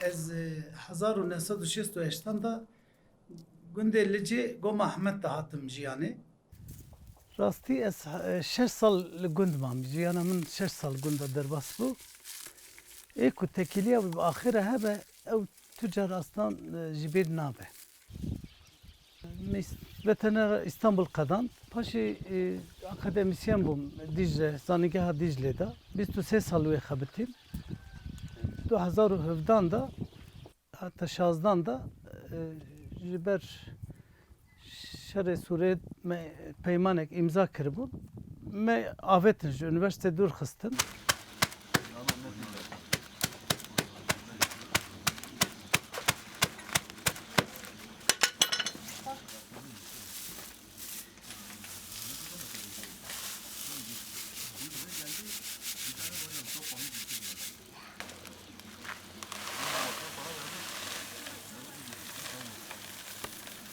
ez e, 1968 da gundê Licê Goma Ahmed da hatim jiyanê. Rastî ez e, şeş sal li gund mam. Sal gunda derbas bû. Ê ku tekiliya bi hebe ew tu aslan e, ji bêr nabe. Vetene İstanbul Kadan. Paşê e, akademisyen bûm Dicle, Zanîgeha Diclê da. 23 sal wê xebitim. 2017 da hatta 16 da e, ji ber şerê Sûriyê me peymanek imza kiribûn. Me avetin üniversite dûr xistin.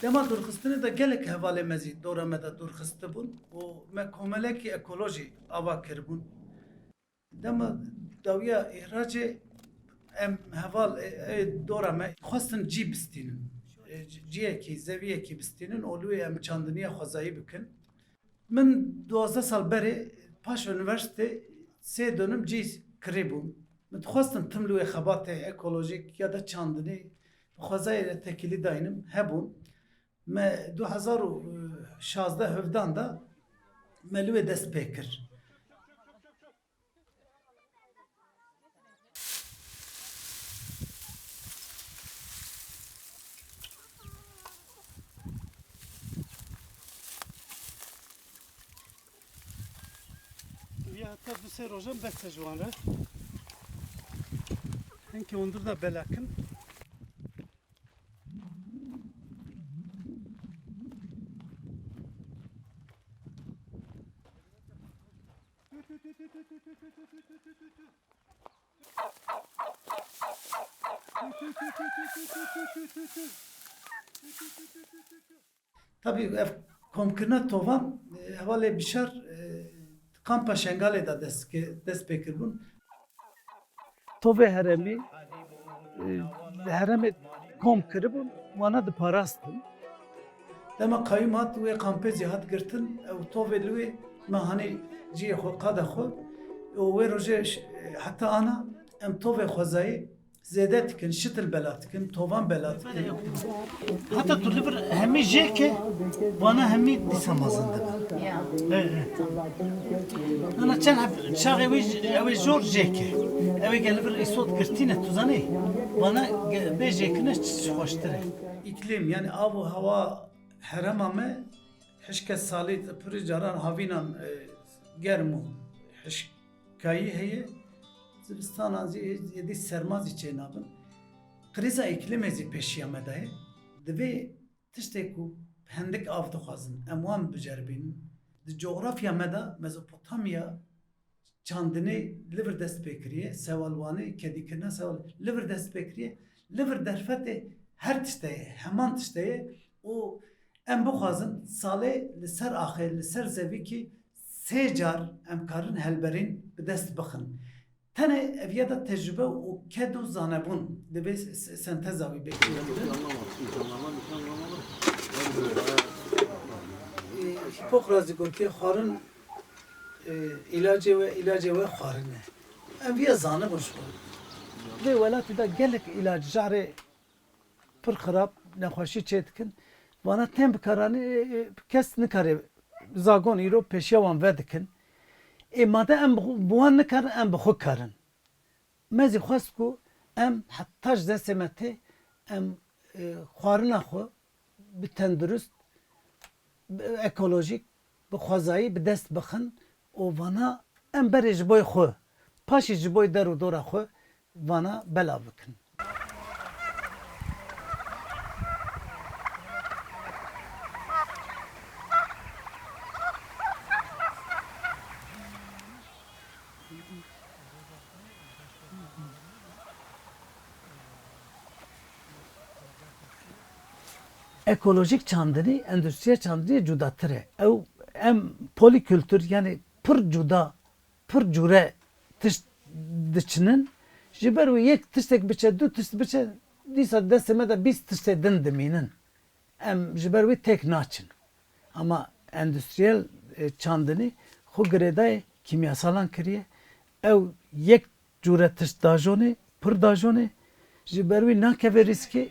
Dema durxistinê de gelek hevalê mezî dora me de durxiste bûn û me komelekî ekolojî ava kiribûn. Dema dawiya îhracê em heval e, e, dora me xwestin cî bistînin. E, Ciyekî, zeviyekî bistînin û lûyê em çandiniya xwezayî bikin. Min duwazdeh sal berê paş üniversite sê dönim cî kirîbûm. Min dixwastin tim lûyê xebatê ekolojîk ya da çandinî xwezayê tekilî dayînim hebûn. Me 2016 hevdan da me dest pê kir. Ya bu sê rojan beste re. Hinkî hundir da belakin. Tabii ev komkirina tovan e, hevalê bişar e, kampa şengalê da dest ke- dest pê kirbûn. Tovê heremî li heremê kom kiribûn wana diparastin. Dema kayyum hat wê kampê jî hat girtin hanî ciyê xwe qada xwe û wê rojê ş- e, heta ana em tovê xwezayî zêde dikin, şitil bela dikin, tovan bela dikin. Hatta tu li vir hemî jêke wana hemî dîsa mezin dibe. Ana çend çaxê wî ew ê zor jêke. Ew ê gel vir îsot girtîne tu zanî. Wana bê jêkine xweştir e. İklim yani av û hava herema me hişke salî pirî caran havînan e, germ û hişkayî heye zivistanan zî yedî serma zî çênabin Krîza îklimê zî pêşiya me daye divê tiştê ku hendik av dixwazin em wan biceribînin di coğrafya me da Mezopotamya çandinê li vir dest pê kiriye sevalwanê kedîkirina seval li vir dest pê kiriye li her tişteye heman tişteye û em bixwazin salê li ser axê li ser zevî ki sê car em karin helberîn bi dest bixin tenê eviya da tecrübe û ked û zanebûn dibe senteza wî bekliyor Hipokrazî gotî xwarin e, ilacê we ilacê we xwarin e. Em viya zanibûn ji xwe. Vê welatê da gelek ilac jarê pir xirab nexweşî çê dikin. Wana tem bikaranî kes nikare zagon îro pêşiya wan Ê made em bi wan nikarin em bi xwe karin. Mezî xwest ku em destê me tê em e, xwarina xwe bi tendurist bi ekolojik bi xwezayî bi dest bixin û vana em berê ji boy xwe paşî ji boy der û dora xwe vana bela bikin. Ekolojik çandını endüstriyel çandını cudattır. Ev em polikültür yani pır cuda pır cure tiş diçinin ji ber wî yek tiştek biçe du tişt biçe dîsa destê me de bîst tiştê din dimînin em ji ber wî tek naçin ama endüstriyel e, çandinî xwe girêdayê kimyasalan kiriye. Ew yek cure tişt dajonê pir dajonê ji ber wî nakeve rîskê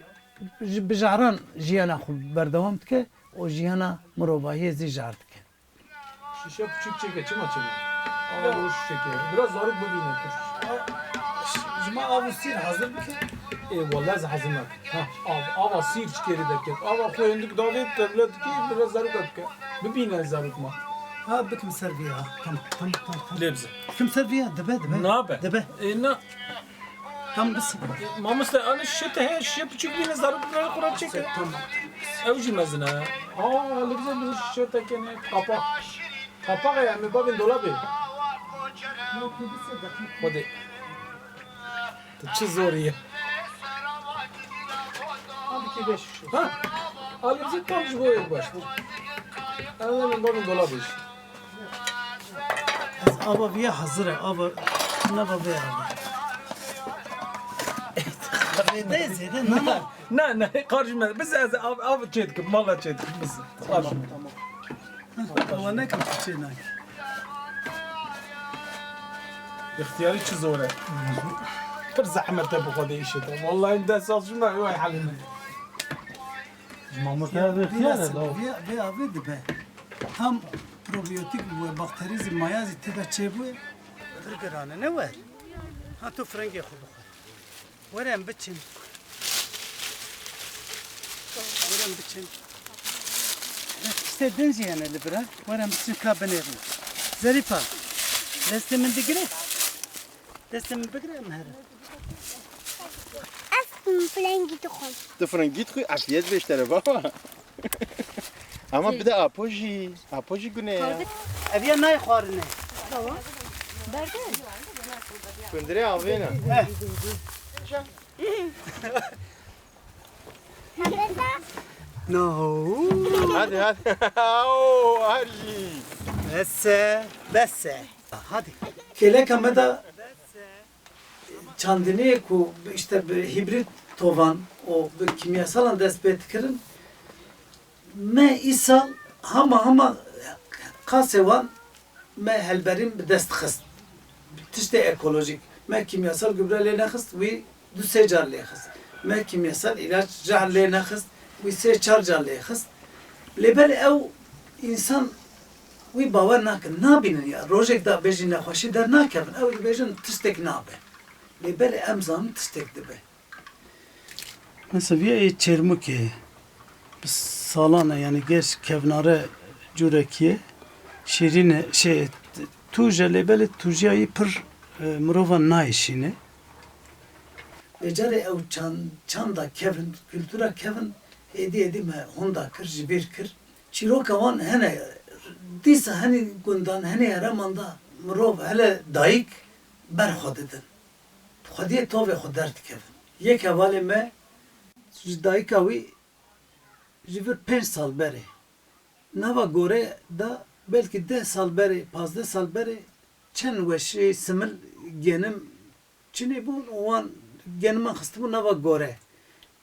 bijaran jiyana xwe berdewam dike o jiyana mirovahiyê zî jar dike Şişe küçük çeke çim açılıyor. Ama bu şişe Biraz zaruk bu bine tur. Ji me av û sîr hazir bike. E vallahi hazırlar. Ha, av, ava sir çıkeri de kek. Ava koyunduk davet devlet ki biraz zaruk atke. Bibine zaruk ma. Ha bikim ser vî ha. Tamam tamam tamam. tamam. Lebze. Bikim ser vî ha dibe dibe. Ne yapar? Dibe. E ne? Bine zaruk böyle kurat çeke. Tamam. Evci mezine. Aa lebze bir şişe te kene kapak. Kapak ya mi babin dolabı. Hadi. Çiz oraya. Abi ki beş şu. Ha? Ali bize tam şu boyu başlı. Anladın babin dolabı işte. Ava hazir e. Ava nava vê ava. Zêde zêde nama. Ne ne karşıma biz az av av çetkim mala çetkim biz. Karşıma. Ava ne kim çiçeği nak. İhtiyarı çiz oraya. Bir zahmet bu kadar işi de. Vallahi de saz şuna yok halime. Mamur da ihtiyar da. Vê avê dibe. Tam probiyotik ve bakterizm de çê bûye. Pir girane ne wer? Ha tu frengê xwe Werem biçin. Werem biçin. İşte din jiyane li bira. Werem biçin ka binêrin. Zerifa. Destê min digire. Destê min bigire em here. Ez flengi dixwim. Tu frangît xwe afiyet beştere baba. Ama bir de apoji, apoji güne ya. Ev ya nayê xwarine. Kundire avena. No. Hadi hadi. Oo, Arji. Besse, besse. Hadi. Keleka me da çandini ku işte bir hibrit tovan o bir kimyasalan dest kirin me isal hama hama kasevan me helberin bir dest xist. Tişte ekolojik. Me kimyasal gübre le xist ve du se car le xist. Me kimyasal ilaç car le xist ve se çar car le xist. Lebel ev insan wî bawer nakin nabînin ya? Rojek da bêjî nexweşî dernakevin ew dibêjin tiştek nabe lê berê em zanin tiştek dibe Meseviyê Çêrmûkê bi salan e yani geç kevnare cûrekiye şîrîne şey tu ji lêbelê tujiyayî pir e, mirovan nayişîne Becarê ew çand çanda kevin kültûra kevin êdî êdî me honda kir ji bîr kir çîroka wan hene dîsa henî gundan henî heremanda mirov hele dayîk berxwe didin xwediyê tovê xwe derdikevin yek hevalê me ji dayîka wî ji vir pênc sal berê nava gorê da belkî deh sal berê pazdeh sal berê çend weşê simil genim çinê bûn wan genima xistibû nava gorê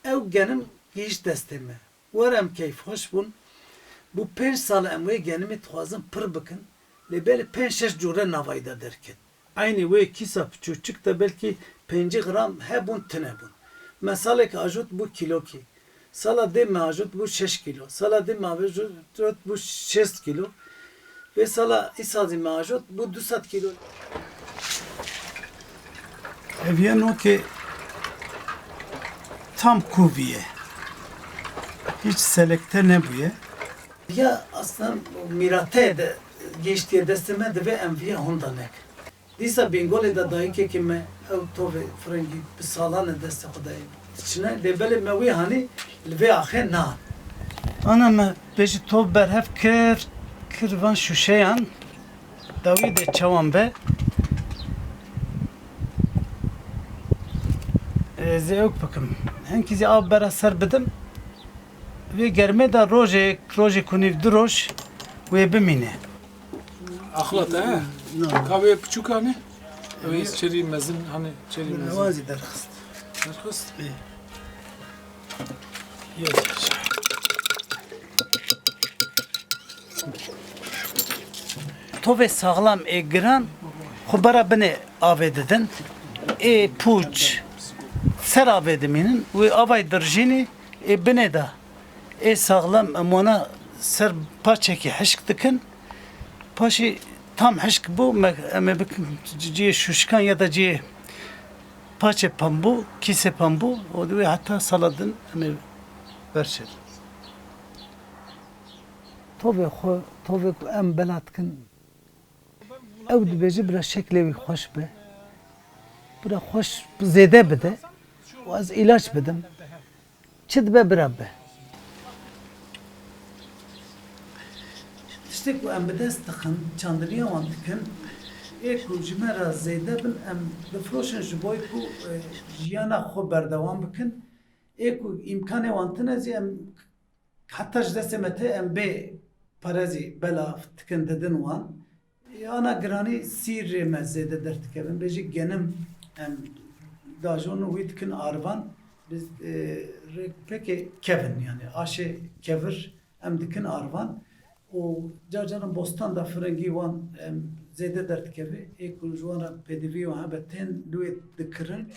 ew genim gihîş destê me. Werem keyfxweş bûn. Bu pênc sal em wê genimê dixwazin pir bikin. Lê belê pênc şeş cure navayî de derket. Aynı wê kîsa piçûçik de belkî pêncî gram hebûn tune bûn. Mesalek ajot bû kîlokî sala dê me ajot bû şeş kîlo. Sala dê me ajot bû şêst vê sala îsazî me ajot bû du sed kîlo. Eviye nokê tam kuviye. Hiç selekte nebûye. Ya aslında mirate de geçtiği desteme de ve enviye hondanek. Disa bingole da dayike ki me ev tove frengi salane deste kudayı. İçine lebele mevi hani ve ahe na. Ana me beji tov ber hef kir kirvan şuşeyan. Davi de çavan be. Ze yok bakım. Henkizi av bera ser bidim. Ve germe da roje roje kuniv duroş ve bimine. Ahlat ha. Kahve küçük hani. Öyle çeri mezin hani çeri mezin. Nevazı derxist. Nerkız? Yes. Tove sağlam e giran xubara bine avedidin e puç ser avediminin ve avay dirjini e bine da e sağlam amona ser paçeki hışk dikin paşi tam hışk bu me bikin ciye şuşkan ya da ciye paçe pambu kise pambu o da hatta saladın me verşer. Tove xo ku em belatkin ew dibêje bira wî xweş be. Bira xweş zêde bide û ez îlaç bidim. Çi dibe bira be. İşte ku em bi dest dixin çandiriya wan dikin ê ku ji me re zêde bin em bifroşin ji boy ku jiyana xwe berdewam bikin ê ku îmkanê wan tune zî em heta ji destê me em bê parezî belav dikin didin wan ana giranî sîrê me zêde derdikevin bêjî genim em dajon dikin arvan biz e, rê pekê kevin yani aşê kevir em dikin arvan. Û cacaran bostan da firengî wan em ê ku ji wan re pêdivî wan hebe tên lûê dikirin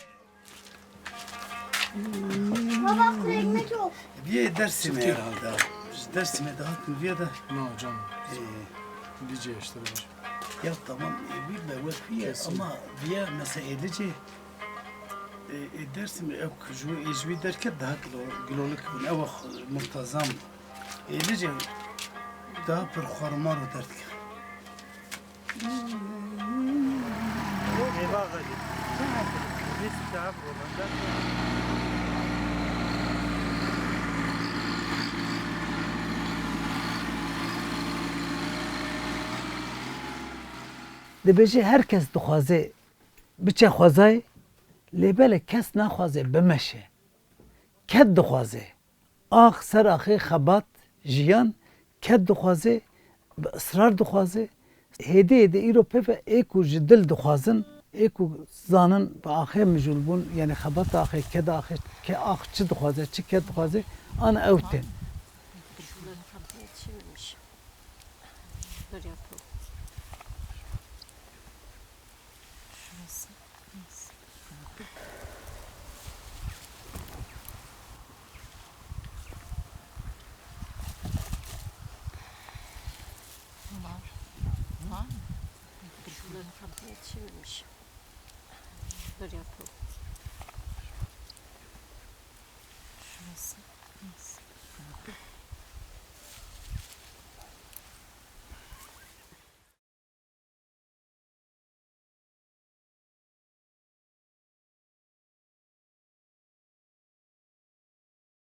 Baba ekmek yok. Viyê dersê me herhalde. Ji dersê me dihatin viyê de. No canım. e, Lice işte ya tamam e, me wefiye ama viye mesela êdicê e, e, dersê me ew ku ji wê ji wî derket daha kilo- gilolik bûn ew xwe muntazam. Êdicê daha pir xwarmar û derdike Dibêje herkes dixwaze biçe xwezayê lêbelê kes naxwaze bimeşe. Ket dixwaze. Ax ser axê xebat jiyan dixwaze bi ısrar dixwaze hêdê hêdê îro peve ê ku ji dil dixwazin ê ku zanin bi axê mijûl bûn yani xebata axê keda axê ke ax çi dixwaze çi ket dixwaze ana ew tên. Şunların kapıya yetişememiş. Dur yapalım. Şurası. Neyse. Var. Var mı? Şunların kapıya yetişememiş. Dur yapalım.